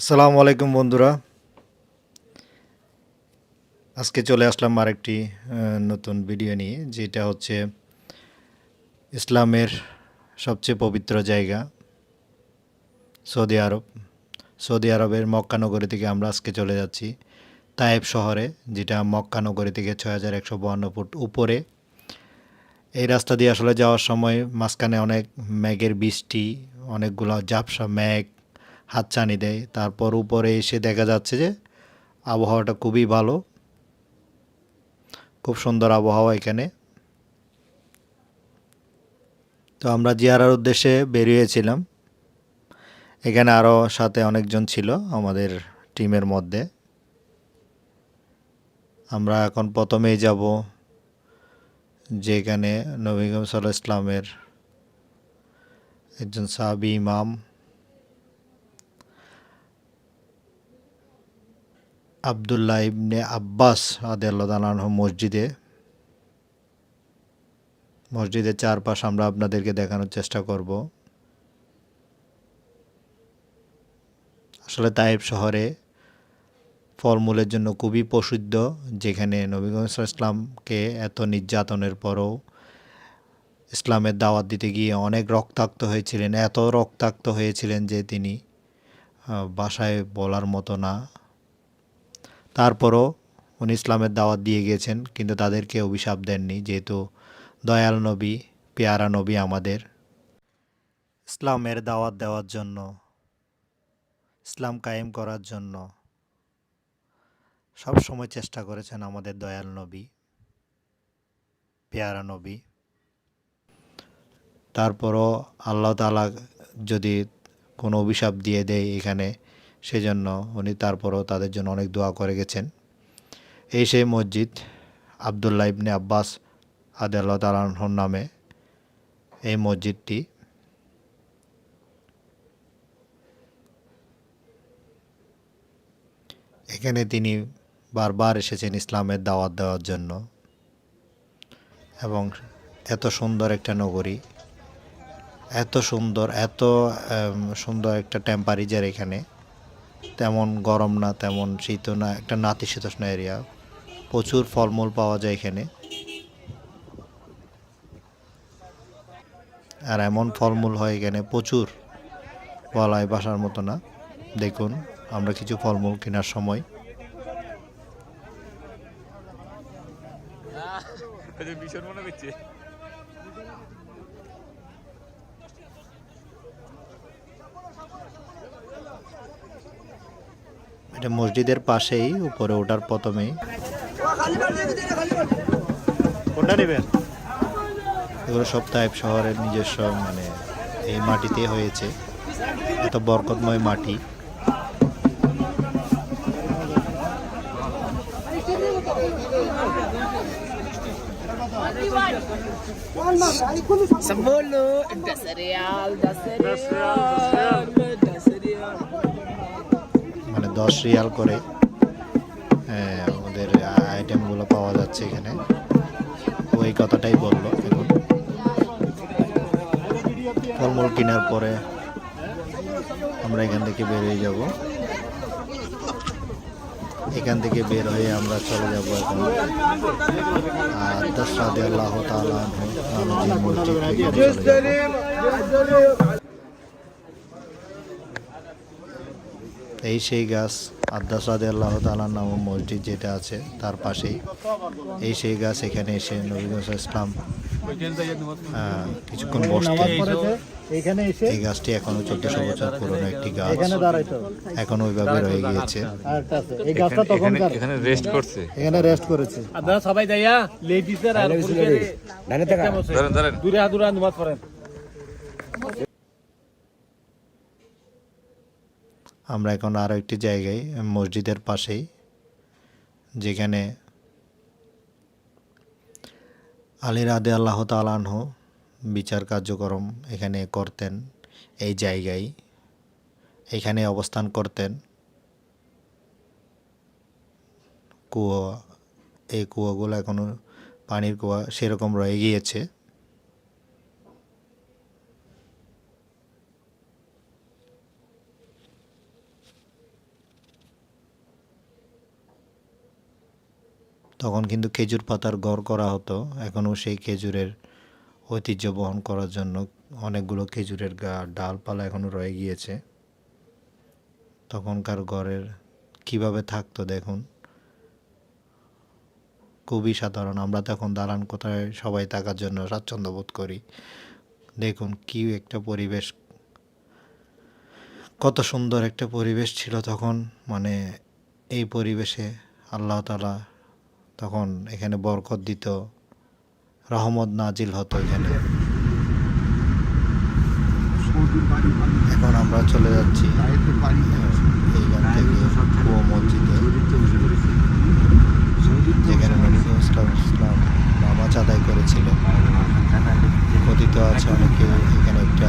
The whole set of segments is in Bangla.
আসসালামু আলাইকুম বন্ধুরা। আজকে চলে আসলাম আরেকটি নতুন ভিডিও নিয়ে, যেটা হচ্ছে ইসলামের সবচেয়ে পবিত্র জায়গা সৌদি আরব। সৌদি আরবের মক্কা নগরী থেকে আমরা আজকে চলে যাচ্ছি তায়েব শহরে, যেটা মক্কা নগরী থেকে ছয় হাজার একশো বাহান্ন ফুট উপরে। এই রাস্তা দিয়ে আসলে যাওয়ার সময় মাঝখানে অনেক ম্যাগের বৃষ্টি, অনেকগুলো ঝাপসা ম্যাগ হাতছানি দেয়। তারপর উপরে এসে দেখা যাচ্ছে যে আবহাওয়াটা খুবই ভালো। খুব সুন্দর আবহাওয়া এখানে। তো আমরা জিয়ারার উদ্দেশ্যে বেরিয়েছিলাম। এখানে আরও সাথে অনেকজন ছিল আমাদের টিমের মধ্যে। আমরা এখন প্রথমেই যাব যেখানে নবীগম সাল্লাহ ইসলামের একজন সাহাবি ইমাম আবদুল্লাহ ইবনে আব্বাস আদাল্লাহ মসজিদে, মসজিদের চারপাশ আমরা আপনাদেরকে দেখানোর চেষ্টা করব। আসলে তাইব শহরে ফলমূলের জন্য খুবই প্রসিদ্ধ, যেখানে নবীগঞ্জ ইসলামকে এত নির্যাতনের পরও ইসলামের দাওয়াত দিতে গিয়ে অনেক রক্তাক্ত হয়েছিলেন, এত রক্তাক্ত হয়েছিলেন যে তিনি বাসায় বলার মতো না। তারপরও উনি ইসলামের দাওয়াত দিয়ে গিয়েছেন, কিন্তু তাদেরকে অভিশাপ দেননি, যেহেতু দয়াল নবী, পেয়ারা নবী আমাদের। ইসলামের দাওয়াত দেওয়ার জন্য, ইসলাম কায়েম করার জন্য সব সময় চেষ্টা করেছেন আমাদের দয়াল নবী, পেয়ারা নবী। তারপরও আল্লাহ তালা যদি কোনো অভিশাপ দিয়ে দেয় এখানে সেজন্য উনি তারপরও তাদের জন্য অনেক দোয়া করে গেছেন। এই সেই মসজিদ আবদুল্লাহ ইবনে আব্বাস আদাল্লাহ তালাহর নামে এই মসজিদটি। এখানে তিনি বারবার এসেছেন ইসলামের দাওয়াত দেওয়ার জন্য। এবং এত সুন্দর একটা নগরী, এত সুন্দর এত সুন্দর একটা টেম্পারেচার এখানে। তেমন গরম না, তেমন শীত না, একটা নাতিশীতোষ্ণ এরিয়া প্রচুর ফলমূল পাওয়া যায় এখানে। আর এমন ফলমূল হয় এখানে প্রচুর। বলায় বাসার মতো না। দেখুন, আমরা কিছু ফলমূল কেনার সময়। ভীষণ মনে এটা মসজিদের পাশেই উপরে ওঠার প্রথমেই। কোনটা নেবেন? এগুলো সব তাইব শহরের নিজস্ব মানে এই মাটিতে হয়েছে। এত বরকতময় মাটি। das Real, das Real. দশ রিয়াল করে ওদের আইটেমগুলো পাওয়া যাচ্ছে এখানে। ওই কথাটাই বলল, দেখুন। ফলমূল কেনার পরে আমরা এখান থেকে বের হয়ে যাব। এখান থেকে বের হয়ে আমরা চলে যাব এখন আর দশরাদে আল্লাহ যে মসজিদ এখানে চলে যাব। এই সেই গাছ আদ্দাস রাদে আল্লাহ তালার নাম মসজিদ যেটা আছে তার পাশেই। এই সেই গাছ এখানে এসে নবীগঞ্জ ইসলাম আহ, কিছুক্ষণ বসতেন। এই গাছটি এখনও চোদ্দশো বছর পুরনো একটি গাছ। এখন ওইভাবে রয়ে গিয়েছে। আর একটা আছে। এই গাছটা তখনকার। এখানে রেস্ট করছে। এখানে রেস্ট করেছে। আপনারা সবাই যাইয়া লেডিসের আর দূরে দূরে নামাজ পড়েন। আমরা এখন আরও একটি জায়গায়, মসজিদের পাশেই, যেখানে আলী রাদে আল্লাহ তালানহ বিচার কার্যক্রম এখানে করতেন, এই জায়গায় এখানে অবস্থান করতেন। কুয়ো, এই কুয়োগুলো এখনও পানির কুয়া সেরকম রয়ে গিয়েছে। তখন কিন্তু খেজুর পাতার গড় করা হতো। এখনও সেই খেজুরের ঐতিহ্য বহন করার জন্য অনেকগুলো খেজুরের গা, ডালপালা এখনও রয়ে গিয়েছে। তখনকার ঘরের কীভাবে থাকতো দেখুন। খুবই সাধারণ। আমরা তখন দালান কোথায় সবাই থাকার জন্য স্বাচ্ছন্দ্য বোধ করি। দেখুন কি একটা পরিবেশ, কত সুন্দর একটা পরিবেশ ছিল তখন। মানে এই পরিবেশে আল্লাহ তালা তখন এখানে বরকত দিত, রহমত নাজিল হতো এখানে। এখন আমরা চলে যাচ্ছি এইখান থেকে কুয়ো মসজিদে, যেখানে নবী ইসলাম ইসলাম নামাজ আদায় করেছিলেন। কথিত আছে অনেকে এখানে একটা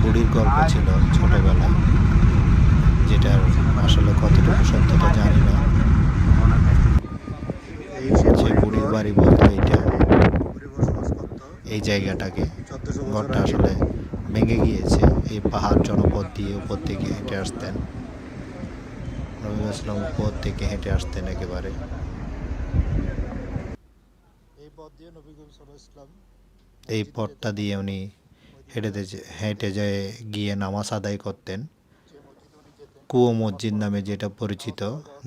বুড়ির গল্প ছিল ছোটবেলায়, যেটার আসলে কতটুকু সত্যতা জানি না। যে বাড়ি বলতো এইটা। এই জায়গাটাকে। ঘরটা আসলে ভেঙে গিয়েছে। এই পাহাড় জনপদ দিয়ে উপর থেকে হেঁটে আসতেন। নবী ইসলাম উপর থেকে হেঁটে আসতেন একেবারে। এই পথ দিয়ে নবী করিম সাল্লাল্লাহু আলাইহি ইসলাম এই পথটা দিয়ে উনি হেঁটে হেঁটে যেয়ে গিয়ে নামাজ আদায় করতেন। কুয়ো মসজিদ নামে যেটা পরিচিত।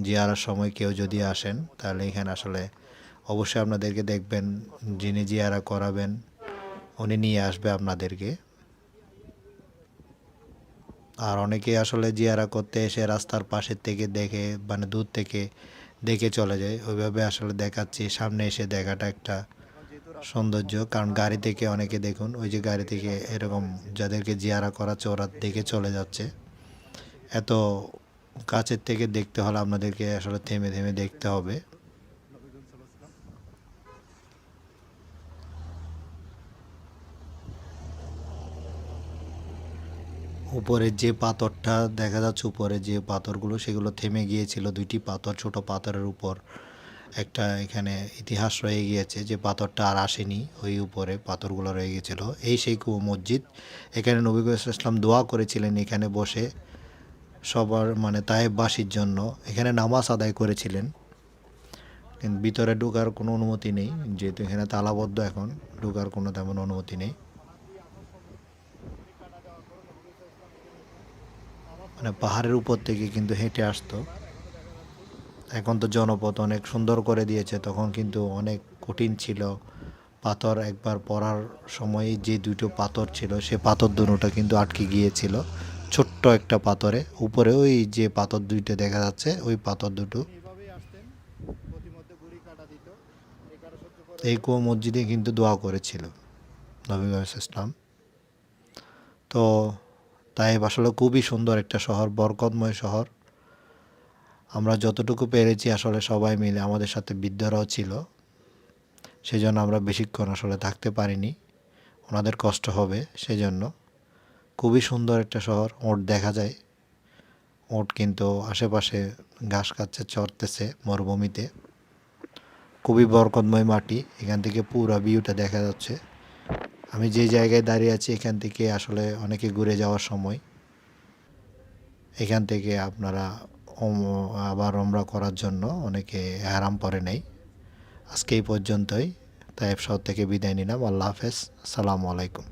জিয়ারার সময় কেউ যদি আসেন তাহলে এখানে আসলে অবশ্যই আপনাদেরকে দেখবেন, যিনি জিয়ারা করাবেন, উনি নিয়ে আসবে আপনাদেরকে। আর অনেকে আসলে জিয়ারা করতে এসে রাস্তার পাশের থেকে দেখে মানে দূর থেকে দেখে চলে যায়। ওইভাবে আসলে দেখাচ্ছি, সামনে এসে দেখাটা একটা সৌন্দর্য। কারণ গাড়ি থেকে অনেকে দেখুন, ওই যে গাড়ি থেকে এরকম যাদেরকে জিয়ারা করাচ্ছে, ওরা দেখে চলে যাচ্ছে। এত কাছের থেকে দেখতে হলে আপনাদেরকে আসলে থেমে থেমে দেখতে হবে। উপরে যে পাথরটা দেখা যাচ্ছে উপরে যে পাথরগুলো, সেগুলো থেমে গিয়েছিল। দুইটি পাথর, ছোট পাথরের উপর একটা এখানে ইতিহাস রয়ে গিয়েছে যে পাথরটা আর আসেনি, ওই উপরে পাথরগুলো রয়ে গিয়েছিল। এই সেই কু মসজিদ, এখানে নবী ইসলাম দোয়া করেছিলেন এখানে বসে সবার মানে তায়েববাসীর জন্য। এখানে নামাজ আদায় করেছিলেন। ভিতরে ঢোকার কোনো অনুমতি নেই, যেহেতু এখানে তালাবদ্ধ এখন, ঢোকার কোনো তেমন অনুমতি নেই। মানে পাহাড়ের উপর থেকে কিন্তু হেঁটে আসতো। এখন তো জনপথ অনেক সুন্দর করে দিয়েছে, তখন কিন্তু অনেক কঠিন ছিল। পাথর একবার পড়ার সময় যে দুটো পাথর ছিল, সে পাথর দুটোটা কিন্তু আটকে গিয়েছিল। ছোট্ট একটা পাথরে, উপরে ওই যে পাথর দুইটা দেখা যাচ্ছে, ওই পাথর দুটো। এই কুয়ো মসজিদে কিন্তু দোয়া করেছিল নবী ইসলাম তো তাই আসলে খুবই সুন্দর একটা শহর, বরকতময় শহর। আমরা যতটুকু পেরেছি আসলে সবাই মিলে আমাদের সাথে বৃদ্ধরাও ছিল। সেই জন্য আমরা বেশিক্ষণ আসলে থাকতে পারিনি। ওনাদের কষ্ট হবে সেজন্য। খুবই সুন্দর একটা শহর, ওট দেখা যায়। ওট কিন্তু আশেপাশে ঘাস কাচ্ছে চড়তেছে মরুভূমিতে। খুবই বরকতময় মাটি, এখান থেকে পুরো ভিউটা দেখা যাচ্ছে। আমি যে জায়গায় দাঁড়িয়ে আছি, এখান থেকে আসলে অনেকে ঘুরে যাওয়ার সময়, এখান থেকে আপনারা আবার ওমরা করার জন্য অনেকে আরাম পরে নেই। আজকে এই পর্যন্তই। তাই শহর থেকে বিদায় নিলাম। আল্লাহ হাফেজ। সালামু আলাইকুম।